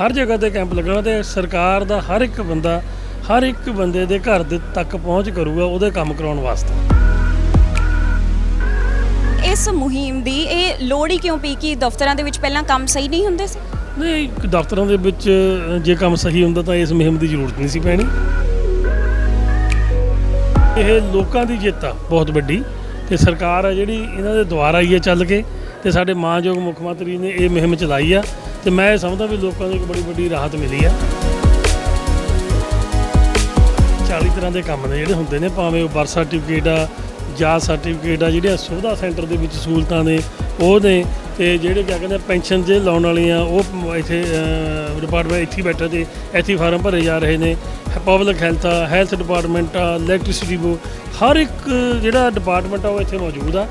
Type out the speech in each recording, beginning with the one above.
ਹਰ ਜਗ੍ਹਾ ਤੇ ਕੈਂਪ ਲੱਗਣਾ ਤੇ ਸਰਕਾਰ ਦਾ ਹਰ ਇੱਕ ਬੰਦਾ ਹਰ ਇੱਕ ਬੰਦੇ ਦੇ ਘਰ ਦੇ ਤੱਕ ਪਹੁੰਚ ਕਰੂਗਾ ਉਹਦੇ ਕੰਮ ਕਰਾਉਣ ਵਾਸਤੇ। ਇਸ ਮੁਹਿੰਮ ਦੀ ਇਹ ਲੋੜ ਹੀ ਕਿਉਂ ਪਈ ਕਿ ਦਫ਼ਤਰਾਂ ਦੇ ਵਿੱਚ ਪਹਿਲਾਂ ਕੰਮ ਸਹੀ ਨਹੀਂ ਹੁੰਦੇ ਸੀ? ਨਹੀਂ ਦਫ਼ਤਰਾਂ ਦੇ ਵਿੱਚ ਜੇ ਕੰਮ ਸਹੀ ਹੁੰਦਾ ਤਾਂ ਇਸ ਮੁਹਿੰਮ ਦੀ ਜ਼ਰੂਰਤ ਨਹੀਂ ਸੀ ਪੈਣੀ। ਇਹ ਲੋਕਾਂ ਦੀ ਜਿੱਤ ਆ ਬਹੁਤ ਵੱਡੀ। ਤੇ ਸਰਕਾਰ ਆ ਜਿਹੜੀ ਇਹਨਾਂ ਦੇ ਦੁਆਰਾ ਹੀ ਹੈ ਚੱਲ ਕੇ। ਤੇ ਸਾਡੇ ਮਾਨਯੋਗ ਮੁੱਖ ਮੰਤਰੀ ਨੇ ਇਹ ਮੁਹਿੰਮ ਚਲਾਈ ਆ ਤੇ ਮੈਂ ਇਹ ਸਮਝਦਾ ਵੀ ਲੋਕਾਂ ਨੂੰ ਇੱਕ ਬੜੀ ਵੱਡੀ ਰਾਹਤ ਮਿਲੀ ਆ। 40 ਤਰ੍ਹਾਂ ਦੇ ਕੰਮ ਨੇ ਜਿਹੜੇ ਹੁੰਦੇ ਨੇ, ਭਾਵੇਂ ਉਹ ਬਰਥ ਸਰਟੀਫਿਕੇਟ ਆ, ਜਾਂ ਸਰਟੀਫਿਕੇਟ ਆ ਜਿਹੜੀਆਂ ਸੁਵਿਧਾ ਸੈਂਟਰ ਦੇ ਵਿੱਚ ਸਹੂਲਤਾਂ ਨੇ, ਉਹ ਨੇ ਤੇ ਜਿਹੜੇ ਕਿਆ ਕਹਿੰਦੇ ਪੈਨਸ਼ਨ ਜੇ ਲਾਉਣ ਵਾਲੀਆਂ, ਉਹ ਇੱਥੇ ਡਿਪਾਰਟਮੈਂਟ ਇੱਥੇ ਬੈਠੇ ਤੇ ਇੱਥੇ ਫਾਰਮ ਭਰੇ ਜਾ ਰਹੇ ਨੇ। ਪਬਲਿਕ ਹੈਲਥ ਆ ਹੈਲਥ ਡਿਪਾਰਟਮੈਂਟ ਆ ਇਲੈਕਟ੍ਰਿਸਿਟੀ ਬੋ, ਹਰ ਇੱਕ ਜਿਹੜਾ ਡਿਪਾਰਟਮੈਂਟ ਆ, ਉਹ ਇੱਥੇ ਮੌਜੂਦ ਆ।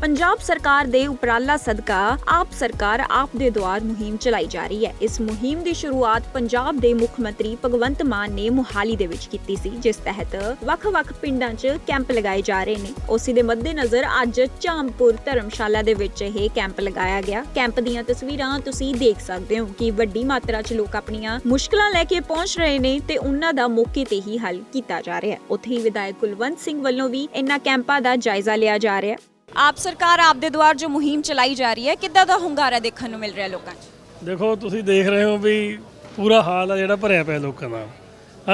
ਪੰਜਾਬ ਸਰਕਾਰ ਦੇ ਉਪਰਾਲਾ ਸਦਕਾ ਆਪ ਸਰਕਾਰ ਆਪ ਦੇ ਦੁਆਰ ਮੁਹਿੰਮ ਚਲਾਈ ਜਾ ਰਹੀ ਹੈ। ਇਸ ਮੁਹਿੰਮ ਦੀ ਸ਼ੁਰੂਆਤ ਪੰਜਾਬ ਦੇ ਮੁੱਖ ਮੰਤਰੀ ਭਗਵੰਤ ਮਾਨ ਨੇ ਮੁਹਾਲੀ ਦੇ ਵਿੱਚ ਕੀਤੀ ਸੀ, ਜਿਸ ਤਹਿਤ ਵੱਖ-ਵੱਖ ਪਿੰਡਾਂ 'ਚ ਕੈਂਪ ਲਗਾਏ ਜਾ ਰਹੇ ਨੇ। ਉਸੇ ਦੇ ਮੱਦੇਨਜ਼ਰ ਅੱਜ ਚਾਮਪੁਰ ਧਰਮਸ਼ਾਲਾ ਦੇ ਵਿੱਚ ਇਹ ਕੈਂਪ ਲਗਾਇਆ ਗਿਆ। ਕੈਂਪ ਦੀਆਂ ਤਸਵੀਰਾਂ ਤੁਸੀਂ ਦੇਖ ਸਕਦੇ ਹੋ ਕਿ ਵੱਡੀ ਮਾਤਰਾ 'ਚ ਲੋਕ ਆਪਣੀਆਂ ਮੁਸ਼ਕਲਾਂ ਲੈ ਕੇ ਪਹੁੰਚ ਰਹੇ ਨੇ ਤੇ ਉਹਨਾਂ ਦਾ ਮੌਕੇ ਤੇ ਹੀ ਹੱਲ ਕੀਤਾ ਜਾ ਰਿਹਾ ਹੈ। ਉੱਥੇ ਹੀ ਵਿਧਾਇਕ ਕੁਲਵੰਤ ਸਿੰਘ ਵੱਲੋਂ ਵੀ ਇਨ੍ਹਾਂ ਕੈਂਪਾਂ ਦਾ ਜਾਇਜ਼ਾ ਲਿਆ ਜਾ ਰਿਹਾ ਹੈ। ਆਪ ਸਰਕਾਰ ਆਪ ਦੇ ਦੁਆਰ ਜੋ ਮੁਹਿੰਮ ਚਲਾਈ ਜਾ ਰਹੀ ਹੈ, ਕਿੱਦਾਂ ਦਾ ਹੁੰਗਾਰਾ ਦੇਖਣ ਨੂੰ ਮਿਲ ਰਿਹਾ ਲੋਕਾਂ 'ਚ? ਦੇਖੋ, ਤੁਸੀਂ ਦੇਖ ਰਹੇ ਹੋ ਵੀ ਪੂਰਾ ਹਾਲ ਆ ਜਿਹੜਾ ਭਰਿਆ ਪਿਆ ਲੋਕਾਂ ਦਾ।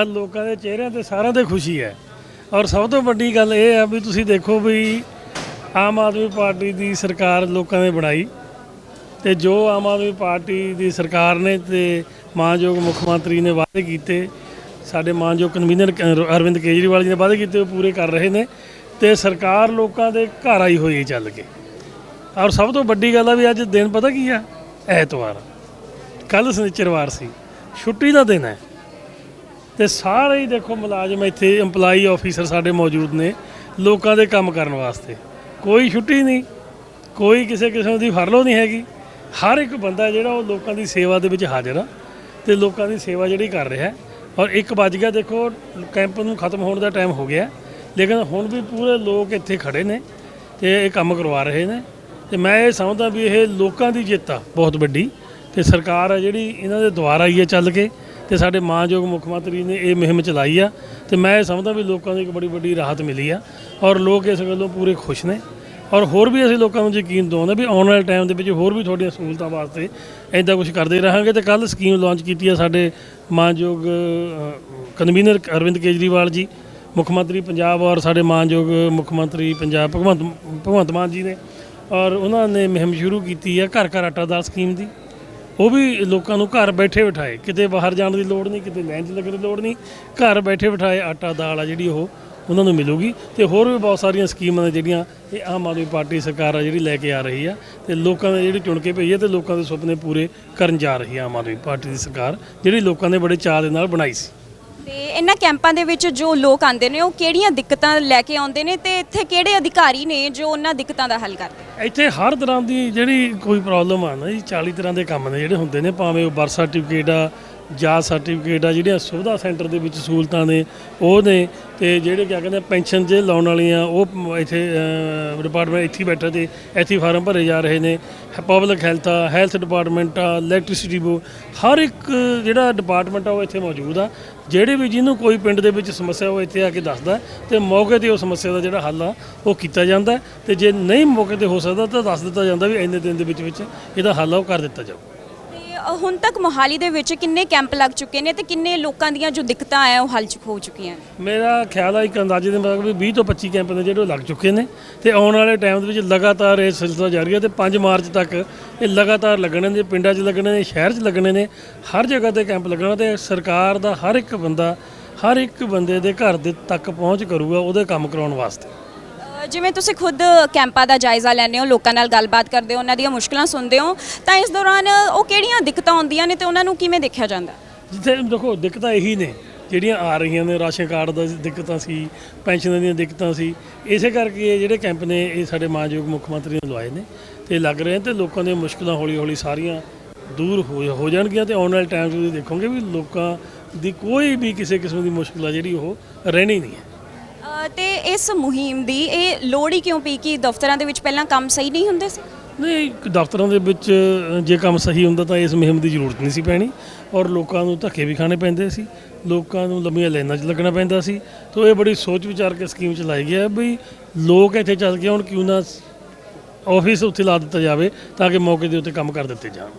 ਆ ਲੋਕਾਂ ਦੇ ਚਿਹਰਿਆਂ ਤੇ ਸਾਰਿਆਂ ਤੇ ਖੁਸ਼ੀ ਹੈ। ਔਰ ਸਭ ਤੋਂ ਵੱਡੀ ਗੱਲ ਇਹ ਆ ਵੀ ਤੁਸੀਂ ਦੇਖੋ ਵੀ ਆਮ ਆਦਮੀ ਪਾਰਟੀ ਦੀ ਸਰਕਾਰ ਲੋਕਾਂ ਨੇ ਬਣਾਈ ਤੇ ਜੋ ਆਮ ਆਦਮੀ ਪਾਰਟੀ ਦੀ ਸਰਕਾਰ ਨੇ ਤੇ ਮਾਨਯੋਗ ਮੁੱਖ ਮੰਤਰੀ ਨੇ ਵਾਅਦੇ ਕੀਤੇ, ਸਾਡੇ ਮਾਨਯੋਗ ਕਨਵੀਨਰ ਕ- ਅਰਵਿੰਦ ਕੇਜਰੀਵਾਲ ਜੀ ਨੇ ਵਾਅਦੇ ਕੀਤੇ, ਉਹ ਪੂਰੇ ਕਰ ਰਹੇ ਨੇ। ਤੇ ਸਰਕਾਰ ਲੋਕਾਂ ਦੇ ਘਰ ਆਈ ਹੋਈ ਚੱਲ ਕੇ। ਔਰ ਸਭ ਤੋਂ ਵੱਡੀ ਗੱਲ ਆ ਵੀ ਅੱਜ ਦਿਨ ਪਤਾ ਕੀ ਆ? ਐਤਵਾਰ। ਕੱਲ ਸਨਿਚਰਵਾਰ ਸੀ। ਛੁੱਟੀ ਦਾ ਦਿਨ ਹੈ। ਤੇ ਸਾਰੇ ਹੀ ਦੇਖੋ ਮੁਲਾਜ਼ਮ ਇੱਥੇ EMPLOYE ਆਫੀਸਰ ਸਾਡੇ ਮੌਜੂਦ ਨੇ, ਲੋਕਾਂ ਦੇ ਕੰਮ ਕਰਨ ਵਾਸਤੇ। ਕੋਈ ਛੁੱਟੀ ਨਹੀਂ, ਕੋਈ ਕਿਸੇ ਕਿਸਮ ਦੀ ਫਰਲੋ ਨਹੀਂ ਹੈਗੀ। ਹਰ ਇੱਕ ਬੰਦਾ ਜਿਹੜਾ ਉਹ ਲੋਕਾਂ ਦੀ ਸੇਵਾ ਦੇ ਵਿੱਚ ਹਾਜ਼ਰ ਆ ਤੇ ਲੋਕਾਂ ਦੀ ਸੇਵਾ ਜਿਹੜੀ ਕਰ ਰਿਹਾ ਔਰ ਇੱਕ ਵੱਜ ਗਿਆ ਦੇਖੋ, ਕੈਂਪ ਨੂੰ ਖਤਮ ਹੋਣ ਦਾ ਟਾਈਮ ਹੋ ਗਿਆ। ਲੇਕਿਨ ਹੁਣ ਵੀ ਪੂਰੇ ਲੋਕ ਇੱਥੇ ਖੜੇ ਨੇ ਤੇ ਇਹ ਕੰਮ ਕਰਵਾ ਰਹੇ ਨੇ ਤੇ ਮੈਂ ਇਹ ਸਮਝਦਾ ਵੀ ਇਹ ਲੋਕਾਂ ਦੀ ਜਿੱਤ ਆ, ਬਹੁਤ ਵੱਡੀ ਤੇ ਸਰਕਾਰ ਆ ਜਿਹੜੀ ਇਹਨਾਂ ਦੇ ਦੁਆਰਾ ਹੀ ਹੈ ਚੱਲ ਕੇ ਤੇ ਸਾਡੇ ਮਾਨਯੋਗ ਮੁੱਖ ਮੰਤਰੀ ਨੇ ਇਹ ਮੁਹਿੰਮ ਚਲਾਈ ਆ ਤੇ ਮੈਂ ਇਹ ਸਮਝਦਾ ਵੀ ਲੋਕਾਂ ਨੂੰ ਇੱਕ ਬੜੀ ਵੱਡੀ ਰਾਹਤ ਮਿਲੀ ਆ ਔਰ ਲੋਕ ਇਸ ਗੱਲੋਂ ਪੂਰੇ ਖੁਸ਼ ਨੇ ਔਰ ਹੋਰ ਵੀ ਅਸੀਂ ਲੋਕਾਂ ਨੂੰ ਯਕੀਨ ਦਿਵਾਉਂਦੇ ਵੀ ਆਉਣ ਵਾਲੇ ਟਾਈਮ ਦੇ ਵਿੱਚ ਹੋਰ ਵੀ ਤੁਹਾਡੀਆਂ ਸਹੂਲਤਾਂ ਵਾਸਤੇ ਐਦਾਂ ਕੁਝ ਕਰਦੇ ਰਹਾਂਗੇ ਤੇ ਕੱਲ ਸਕੀਮ ਲਾਂਚ ਕੀਤੀ ਆ ਸਾਡੇ ਮਾਨਯੋਗ ਕਨਵੀਨਰ ਅਰਵਿੰਦ ਕੇਜਰੀਵਾਲ ਜੀ ਮੁੱਖ ਮੰਤਰੀ ਪੰਜਾਬ ਔਰ ਸਾਡੇ ਮਾਨਯੋਗ ਮੁੱਖ ਮੰਤਰੀ ਪੰਜਾਬ ਭਗਵੰਤ ਭਗਵੰਤ ਮਾਨ ਜੀ ਨੇ ਔਰ ਉਹਨਾਂ ਨੇ ਮੁਹਿੰਮ ਸ਼ੁਰੂ ਕੀਤੀ ਹੈ ਘਰ ਘਰ ਆਟਾ ਦਾਲ ਸਕੀਮ ਦੀ। ਉਹ ਵੀ ਲੋਕਾਂ ਨੂੰ ਘਰ ਬੈਠੇ ਬਿਠਾਏ। ਕਿਤੇ ਬਾਹਰ ਜਾਣ ਦੀ ਲੋੜ ਨਹੀਂ, ਕਿਤੇ ਲਾਈਨ 'ਚ ਲੱਗਣ ਦੀ ਲੋੜ ਨਹੀਂ। ਘਰ ਬੈਠੇ ਬਿਠਾਏ ਆਟਾ ਦਾਲ ਆ ਜਿਹੜੀ ਉਹ ਉਹਨਾਂ ਨੂੰ ਮਿਲੂਗੀ। ਤੇ ਹੋਰ ਵੀ ਬਹੁਤ ਸਾਰੀਆਂ ਸਕੀਮਾਂ ਨੇ ਜਿਹੜੀਆਂ ਇਹ ਆਮ ਆਦਮੀ ਪਾਰਟੀ ਸਰਕਾਰ ਆ ਜਿਹੜੀ ਲੈ ਕੇ ਆ ਰਹੀ ਆ। ਤੇ ਲੋਕਾਂ ਨੇ ਜਿਹੜੀ ਚੁਣ ਕੇ ਭੇਜੀ ਹੈ ਤੇ ਲੋਕਾਂ ਦੇ ਸੁਪਨੇ ਪੂਰੇ ਕਰਨ ਜਾ ਰਹੀ ਆ ਆਮ ਆਦਮੀ ਪਾਰਟੀ ਦੀ ਸਰਕਾਰ, ਜਿਹੜੀ ਲੋਕਾਂ ਨੇ ਬੜੇ ਚਾਅ ਦੇ ਨਾਲ ਬਣਾਈ ਸੀ। ਤੇ ਇਹਨਾਂ ਕੈਂਪਾਂ ਦੇ ਵਿੱਚ ਜੋ ਲੋਕ ਆਉਂਦੇ ਨੇ, ਉਹ ਕਿਹੜੀਆਂ ਦਿੱਕਤਾਂ ਲੈ ਕੇ ਆਉਂਦੇ ਨੇ ਤੇ ਇੱਥੇ ਕਿਹੜੇ ਅਧਿਕਾਰੀ ਨੇ ਜੋ ਉਹਨਾਂ ਦਿੱਕਤਾਂ ਦਾ ਹੱਲ ਕਰਦੇ ਇੱਥੇ ਹਰ ਤਰ੍ਹਾਂ ਦੀ ਜਿਹੜੀ ਕੋਈ ਪ੍ਰੋਬਲਮ ਆ ਨਾ ਜੀ 40 ਤਰ੍ਹਾਂ ਦੇ ਕੰਮ ਨੇ ਜਿਹੜੇ ਹੁੰਦੇ ਨੇ, ਭਾਵੇਂ ਉਹ ਬਰਥ ਸਰਟੀਫਿਕੇਟ ਆ, ਜਾਂ ਸਰਟੀਫਿਕੇਟ ਆ, ਜਿਹੜੀਆਂ ਸੁਵਿਧਾ ਸੈਂਟਰ ਦੇ ਵਿੱਚ ਸਹੂਲਤਾਂ ਨੇ, ਉਹ ਨੇ। ਤੇ ਜਿਹੜੇ ਕਿਆ ਕਹਿੰਦੇ ਪੈਨਸ਼ਨ ਜੇ ਲਾਉਣ ਵਾਲੀਆਂ, ਉਹ ਇੱਥੇ ਡਿਪਾਰਟਮੈਂਟ ਇੱਥੇ ਬੈਠਾ ਬੈਠੇ ਤੇ ਇੱਥੇ ਫਾਰਮ ਭਰੇ ਜਾ ਰਹੇ ਨੇ। ਪਬਲਿਕ ਹੈਲਥ ਆ ਹੈਲਥ ਡਿਪਾਰਟਮੈਂਟ ਆ ਇਲੈਕਟ੍ਰਿਸਿਟੀ ਬੋ, ਹਰ ਇੱਕ ਜਿਹੜਾ ਡਿਪਾਰਟਮੈਂਟ ਆ, ਉਹ ਇੱਥੇ ਮੌਜੂਦ ਆ। ਜਿਹੜੇ ਵੀ ਜਿਹਨੂੰ ਕੋਈ ਪਿੰਡ ਦੇ ਵਿੱਚ ਸਮੱਸਿਆ ਉਹ ਇੱਥੇ ਆ ਕੇ ਦੱਸਦਾ ਹੈ ਤੇ ਮੌਕੇ ਤੇ ਉਹ ਸਮੱਸਿਆ ਦਾ ਜਿਹੜਾ ਹੱਲ ਆ, ਉਹ ਕੀਤਾ ਜਾਂਦਾ ਹੈ। ਤੇ ਜੇ ਨਹੀਂ ਮੌਕੇ ਤੇ ਹੋ ਸਕਦਾ, ਤਾਂ ਦੱਸ ਦਿੱਤਾ ਜਾਂਦਾ ਵੀ ਇੰਨੇ ਦਿਨ ਦੇ ਵਿੱਚ ਵਿੱਚ ਇਹਦਾ ਹੱਲ ਆ, ਉਹ ਕਰ ਦਿੱਤਾ ਜਾਊ। ਹੁਣ ਤੱਕ ਮੋਹਾਲੀ ਦੇ ਵਿੱਚ ਕਿੰਨੇ ਕੈਂਪ ਲੱਗ ਚੁੱਕੇ ਨੇ ਤੇ ਕਿੰਨੇ ਲੋਕਾਂ ਦੀਆਂ ਜੋ ਦਿੱਕਤਾਂ ਆ ਉਹ ਹੱਲ ਚੁੱਕ ਹੋ ਚੁੱਕੀਆਂ ਨੇ? ਮੇਰਾ ਖਿਆਲ ਆ ਇੱਕ ਅੰਦਾਜ਼ੇ ਦੇ ਮੁਤਾਬਕ ਵੀ 20 ਤੋਂ 25 ਕੈਂਪ ਨੇ ਜਿਹੜੇ ਉਹ ਲੱਗ ਚੁੱਕੇ ਨੇ ਤੇ ਆਉਣ ਵਾਲੇ ਟਾਈਮ ਦੇ ਵਿੱਚ ਲਗਾਤਾਰ ਇਹ ਸਿਲਸਿਲਾ ਜਾਰੀ ਹੈ ਤੇ 5 ਮਾਰਚ ਤੱਕ ਇਹ ਲਗਾਤਾਰ ਲੱਗਣੇ ਨੇ, ਪਿੰਡਾਂ 'ਚ ਲੱਗਣੇ ਨੇ, ਸ਼ਹਿਰ 'ਚ ਲੱਗਣੇ ਨੇ, ਹਰ ਜਗ੍ਹਾ ਤੇ ਕੈਂਪ ਲੱਗਣਾ ਤੇ ਸਰਕਾਰ ਦਾ ਹਰ ਇੱਕ ਬੰਦਾ, ਹਰ ਇੱਕ ਬੰਦੇ ਦੇ ਘਰ ਦੇ ਤੱਕ ਪਹੁੰਚ ਕਰੂਗਾ ਉਹਦੇ ਕੰਮ ਕਰਾਉਣ ਵਾਸਤੇ। ਜਿਵੇਂ ਤੁਸੀਂ ਖੁਦ ਕੈਂਪਾਂ ਦਾ ਜਾਇਜ਼ਾ ਲੈਂਦੇ ਹੋ, ਲੋਕਾਂ ਨਾਲ ਗੱਲਬਾਤ ਕਰਦੇ ਹੋ, ਉਹਨਾਂ ਦੀਆਂ ਮੁਸ਼ਕਲਾਂ ਸੁਣਦੇ ਹੋ, ਤਾਂ ਇਸ ਦੌਰਾਨ ਉਹ ਕਿਹੜੀਆਂ ਦਿੱਕਤਾਂ ਆਉਂਦੀਆਂ ਨੇ ਤੇ ਉਹਨਾਂ ਨੂੰ ਕਿਵੇਂ ਦੇਖਿਆ ਜਾਂਦਾ? ਜਿੱਥੇ ਦੇਖੋ, ਦਿੱਕਤਾਂ ਇਹੀ ਨੇ, ਜਿਹੜੀਆਂ ਆ ਰਹੀਆਂ ਨੇ, ਰਾਸ਼ਨ ਕਾਰਡ ਦਾ ਦਿੱਕਤਾਂ ਸੀ, ਪੈਨਸ਼ਨਾਂ ਦੀਆਂ ਦਿੱਕਤਾਂ ਸੀ, ਇਸੇ ਕਰਕੇ ਇਹ ਜਿਹੜੇ ਕੈਂਪ ਨੇ, ਇਹ ਸਾਡੇ ਮਾਨਯੋਗ ਮੁੱਖ ਮੰਤਰੀ ਨੇ ਲਵਾਏ ਨੇ, ਤੇ ਲੱਗ ਰਹੇ ਨੇ ਤੇ ਲੋਕਾਂ ਦੀਆਂ ਮੁਸ਼ਕਲਾਂ ਹੌਲੀ ਹੌਲੀ ਸਾਰੀਆਂ ਦੂਰ ਹੋ ਹੋ ਜਾਣਗੀਆਂ ਤੇ ਆਉਣ ਵਾਲੇ ਟਾਈਮ 'ਚ ਤੁਸੀਂ ਦੇਖੋਗੇ ਵੀ ਲੋਕਾਂ ਦੀ ਕੋਈ ਵੀ ਕਿਸੇ ਕਿਸਮ ਦੀ ਮੁਸ਼ਕਲ ਆ ਜਿਹੜੀ ਉਹ ਰਹਿਣੀ ਨਹੀਂ ਹੈ। ਤੇ ਇਸ ਮੁਹਿੰਮ ਦੀ ਇਹ ਲੋੜ ਹੀ ਕਿਉਂ ਪਈ ਕਿ ਦਫ਼ਤਰਾਂ ਦੇ ਵਿੱਚ ਪਹਿਲਾਂ ਕੰਮ ਸਹੀ ਨਹੀਂ ਹੁੰਦੇ ਸੀ? ਨਹੀਂ ਦਫ਼ਤਰਾਂ ਦੇ ਵਿੱਚ ਜੇ ਕੰਮ ਸਹੀ ਹੁੰਦਾ ਤਾਂ ਇਸ ਮੁਹਿੰਮ ਦੀ ਜ਼ਰੂਰਤ ਨਹੀਂ ਸੀ ਪੈਣੀ ਔਰ ਲੋਕਾਂ ਨੂੰ ਧੱਕੇ ਵੀ ਖਾਣੇ ਪੈਂਦੇ ਸੀ, ਲੋਕਾਂ ਨੂੰ ਲੰਮੀਆਂ ਲਾਈਨਾਂ 'ਚ ਲੱਗਣਾ ਪੈਂਦਾ ਸੀ। ਤੋਂ ਇਹ ਬੜੀ ਸੋਚ ਵਿਚਾਰ ਕੇ ਸਕੀਮ ਚਲਾਈ ਗਿਆ ਵੀ ਲੋਕ ਇੱਥੇ ਚੱਲ ਕੇ ਹੁਣ ਕਿਉਂ ਨਾ ਆਫਿਸ ਉੱਥੇ ਲਾ ਦਿੱਤਾ ਜਾਵੇ ਤਾਂ ਕਿ ਮੌਕੇ ਦੇ ਉੱਤੇ ਕੰਮ ਕਰ ਦਿੱਤੇ ਜਾਣ।